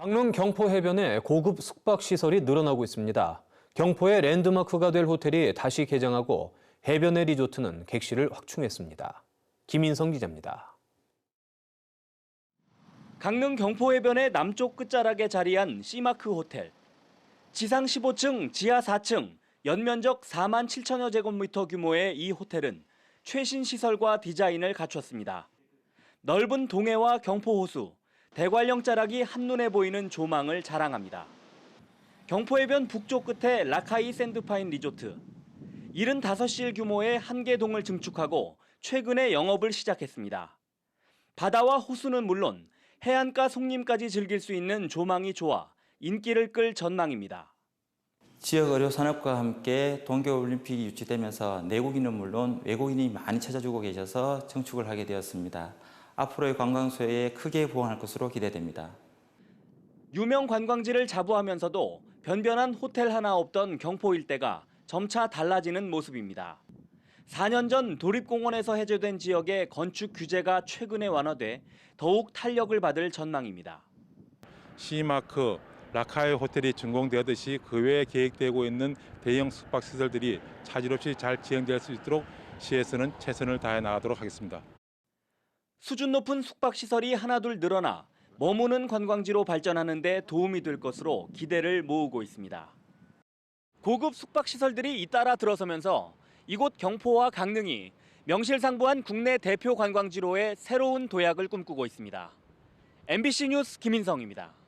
강릉 경포 해변에 고급 숙박 시설이 늘어나고 있습니다. 경포의 랜드마크가 될 호텔이 다시 개장하고 해변의 리조트는 객실을 확충했습니다. 김인성 기자입니다. 강릉 경포 해변의 남쪽 끝자락에 자리한 시마크 호텔. 지상 15층, 지하 4층, 연면적 4만 7천여 제곱미터 규모의 이 호텔은 최신 시설과 디자인을 갖췄습니다. 넓은 동해와 경포 호수, 대관령 자락이 한눈에 보이는 조망을 자랑합니다. 경포해변 북쪽 끝에 라카이 샌드파인 리조트. 75실 규모의 한계동을 증축하고 최근에 영업을 시작했습니다. 바다와 호수는 물론 해안가 송림까지 즐길 수 있는 조망이 좋아 인기를 끌 전망입니다. 지역 의료 산업과 함께 동계올림픽이 유치되면서 내국인은 물론 외국인이 많이 찾아주고 계셔서 증축을 하게 되었습니다. 앞으로의 관광 수요에 크게 부응할 것으로 기대됩니다. 유명 관광지를 자부하면서도 변변한 호텔 하나 없던 경포 일대가 점차 달라지는 모습입니다. 4년 전 도립공원에서 해제된 지역의 건축 규제가 최근에 완화돼 더욱 탄력을 받을 전망입니다. 시마크, 라카이 호텔이 준공되었듯이 그 외에 계획되고 있는 대형 숙박시설들이 차질 없이 잘 진행될 수 있도록 시에서는 최선을 다해 나가도록 하겠습니다. 수준 높은 숙박시설이 하나둘 늘어나 머무는 관광지로 발전하는 데 도움이 될 것으로 기대를 모으고 있습니다. 고급 숙박시설들이 잇따라 들어서면서 이곳 경포와 강릉이 명실상부한 국내 대표 관광지로의 새로운 도약을 꿈꾸고 있습니다. MBC 뉴스 김인성입니다.